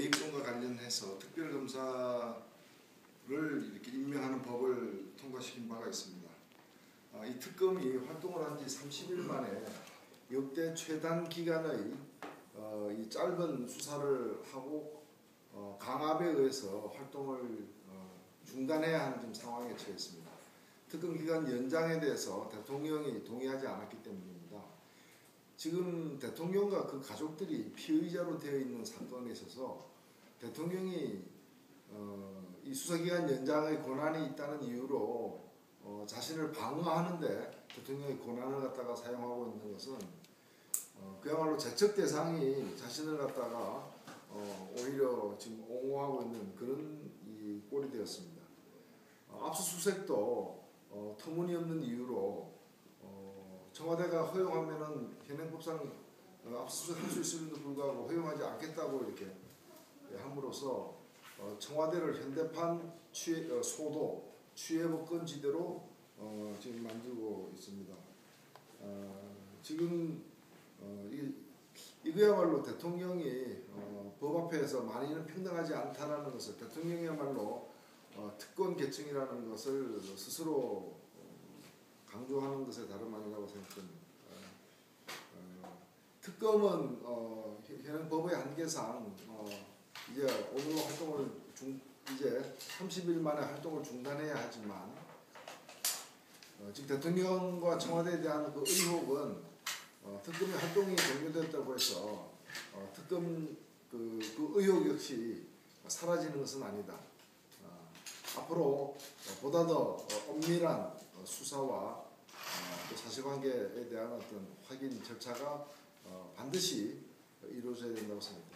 매입권과 관련해서 특별검사를 이렇게 임명하는 법을 통과시킨 바가 있습니다. 아, 이 특검이 활동을 한 지 30일 만에 역대 최단 기간의 어, 이 짧은 수사를 하고 어, 강압에 의해서 활동을 어, 중단해야 하는 좀 상황에 처했습니다. 특검 기간 연장에 대해서 대통령이 동의하지 않았기 때문입니다. 지금 대통령과 그 가족들이 피의자로 되어 있는 사건에 있어서 대통령이 어, 이 수사기간 연장의 권한이 있다는 이유로 어, 자신을 방어하는데 대통령의 권한을 갖다가 사용하고 있는 것은 어, 그야말로 재척 대상이 자신을 갖다가 어, 오히려 지금 옹호하고 있는 그런 이 꼴이 되었습니다. 어, 압수수색도 어, 터무니없는 이유로 어, 청와대가 허용하면은 현행법상 어, 압수수색 할 수 있음에도 불구하고 허용하지 않겠다고 이렇게 함으로써 어, 청와대를 현대판 취해, 어, 소도 취해법권지대로 어, 지금 만들고 있습니다. 어, 지금 이거야말로 대통령이 어, 법 앞에서 만인은 평등하지 않다라는 것을 대통령이야말로 어, 특권 계층이라는 것을 스스로 어, 강조하는 것에 다름 아니라고 생각됩니다. 어, 어, 특검은 어, 현 법의 한계상 어, 이제 오늘 활동을 중, 이제 30일 만에 활동을 중단해야 하지만 어, 지금 대통령과 청와대에 대한 그 의혹은 어, 특검의 활동이 종료됐다고 해서 어, 특검 그, 그 의혹 역시 사라지는 것은 아니다. 어, 앞으로 어, 보다 더 어, 엄밀한 어, 수사와 어, 또 사실관계에 대한 어떤 확인 절차가 어, 반드시 이루어져야 된다고 생각합니다.